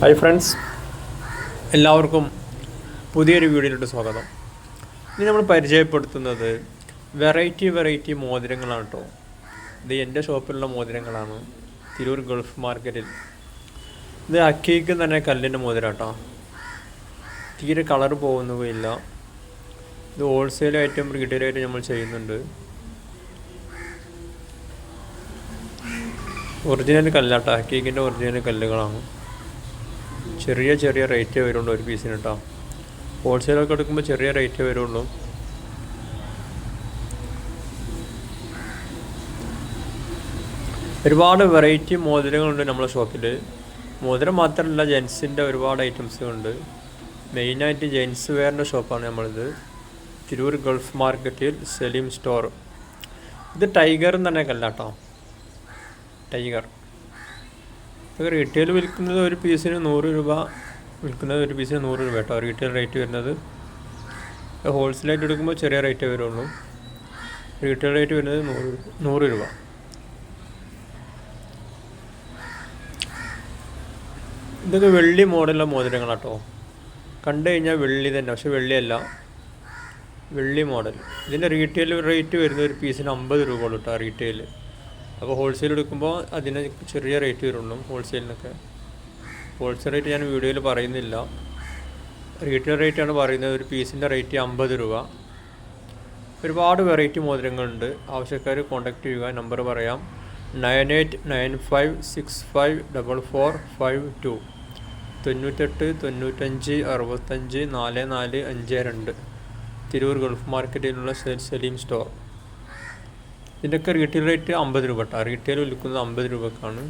Hi friends എല്ലാവർക്കും പുതിയൊരു വീഡിയോയിലോട്ട് സ്വാഗതം. ഇനി നമ്മൾ പരിചയപ്പെടുത്തുന്നത് വെറൈറ്റി വെറൈറ്റി മോതിരങ്ങളാണ് കേട്ടോ. ഇത് എന്റെ ഷോപ്പിലുള്ള മോതിരങ്ങളാണ്. തിരൂർ ഗൾഫ് മാർക്കറ്റിൽ. ഇത് അക്കിക്ക് തന്നെ കല്ലിന്റെ മോതിരം കേട്ടോ. തീരെ കളർ പോകുന്നുമില്ല ഇത് ഹോൾസെയിൽ ഹോൾസെയിലായിട്ടും റീറ്റെയിലായിട്ടും നമ്മൾ ചെയ്യുന്നുണ്ട്. ഒറിജിനൽ കല്ലാട്ടോ. അക്കീക്കിന്റെ ഒറിജിനൽ കല്ലുകളാണ്. ചെറിയ ചെറിയ റേറ്റേ വരുള്ളൂ ഒരു പീസിന് കേട്ടോ ഹോൾസെയിലൊക്കെ എടുക്കുമ്പോൾ ചെറിയ റേറ്റേ വരുള്ളൂ. ഒരുപാട് വെറൈറ്റി മോതിരങ്ങളുണ്ട് നമ്മളെ ഷോപ്പിൽ മോതിരം മാത്രമല്ല ജെൻസിന്റെ ഒരുപാട് ഐറ്റംസ് ഉണ്ട്. മെയിനായിട്ട് ജെൻസ് വെയറിന്റെ ഷോപ്പാണ് നമ്മളിത്. തിരൂർ ഗൾഫ് മാർക്കറ്റിൽ സലീം സ്റ്റോർ. ഇത് ടൈഗർ എന്ന് തന്നെ കല്ലാട്ടോ. ടൈഗർ. റീറ്റെയിൽ വിൽക്കുന്നത് ഒരു പീസിന് നൂറ് രൂപ വിൽക്കുന്നത് ഒരു പീസിന് നൂറ് രൂപ കേട്ടോ. റീറ്റെയിൽ റേറ്റ് വരുന്നത്. ഹോൾസെയിലായിട്ട് എടുക്കുമ്പോൾ ചെറിയ റേറ്റേ വരുള്ളൂ. റീറ്റെയിൽ റേറ്റ് വരുന്നത് നൂറ് നൂറ് രൂപ. ഇതൊക്കെ വെള്ളി മോഡലുള്ള മോതിരങ്ങളാട്ടോ. കണ്ടു കഴിഞ്ഞാൽ വെള്ളി തന്നെ പക്ഷെ വെള്ളിയല്ല. വെള്ളി മോഡൽ. ഇതിന്റെ റീറ്റെയിൽ റേറ്റ് വരുന്നത് ഒരു പീസിന് അമ്പത് രൂപ ഉള്ളൂ കേട്ടോ റീറ്റെയിൽ അപ്പോൾ ഹോൾസെയിൽ എടുക്കുമ്പോൾ അതിന് ചെറിയ റേറ്റ് വരുള്ളൂ ഹോൾസെയിലിനൊക്കെ ഹോൾസെയിൽ റേറ്റ് ഞാൻ വീഡിയോയിൽ പറയുന്നില്ല. റീറ്റെയിൽ റേറ്റാണ് പറയുന്നത്. ഒരു പീസിന്റെ റേറ്റ് അമ്പത് രൂപ. ഒരുപാട് വെറൈറ്റി മോതിരങ്ങളുണ്ട്. ആവശ്യക്കാർ കോൺടാക്ട് ചെയ്യുക. നമ്പർ പറയാം. Nine eight nine five six five double four five two തൊണ്ണൂറ്റെട്ട് തൊണ്ണൂറ്റഞ്ച് അറുപത്തഞ്ച് നാല് നാല് അഞ്ച് രണ്ട്. തിരൂർ ഗൾഫ് മാർക്കറ്റിലുള്ള സലീം സ്റ്റോർ ഇതിന്റെയൊക്കെ റീറ്റെയിൽ റേറ്റ് അമ്പത് രൂപ കേട്ടോ റീറ്റെയിൽ വിൽക്കുന്നത് അമ്പത് രൂപക്കാണ്.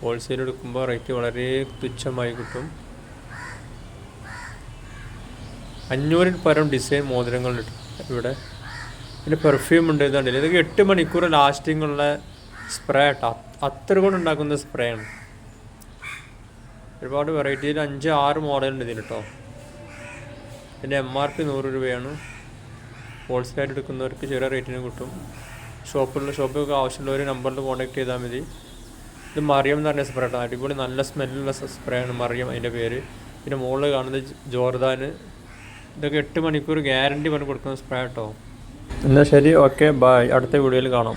ഹോൾസെയിൽ എടുക്കുമ്പോൾ റേറ്റ് വളരെ തുച്ഛമായി കിട്ടും. അഞ്ഞൂറിൽ പരം ഡിസൈൻ മോതിരങ്ങൾ ഇവിടെ. പിന്നെ പെർഫ്യൂം ഉണ്ട് ഇതുണ്ടല്ലോ ഇതൊക്കെ എട്ട് മണിക്കൂർ ലാസ്റ്റിംഗ് ഉള്ള സ്പ്രേ കേട്ടോ അത്ര കൊണ്ട് ഉണ്ടാക്കുന്ന സ്പ്രേ ആണ്. ഒരുപാട് വെറൈറ്റിയിൽ അഞ്ച് ആറ് മോഡലുണ്ട് ഇതിന് കേട്ടോ ഇതിന്റെ എം ആർ പി നൂറ് രൂപയാണ്. ഹോൾസെയിലായിട്ട് എടുക്കുന്നവർക്ക് ചെറിയ റേറ്റിന് കിട്ടും. ഷോപ്പിലുള്ള ആവശ്യമുള്ള ആവശ്യമുള്ളവർ നമ്പറിൽ കോൺടാക്ട് ചെയ്താൽ മതി. ഇത് മറിയം എന്ന് പറഞ്ഞ സ്പ്രേ ആണ് അടിപൊളി നല്ല സ്മെല്ലുള്ള സ്പ്രേ ആണ് മറിയം അതിന്റെ പേര്. പിന്നെ മുകളിൽ കാണുന്നത് ജോർദാൻ ഇതൊക്കെ എട്ട് മണിക്കൂർ ഗ്യാരണ്ടി പറഞ്ഞ് കൊടുക്കുന്ന സ്പ്രേ കേട്ടോ. എന്നാൽ ശരി ഓക്കെ ബൈ. അടുത്ത വീഡിയോയിൽ കാണാം.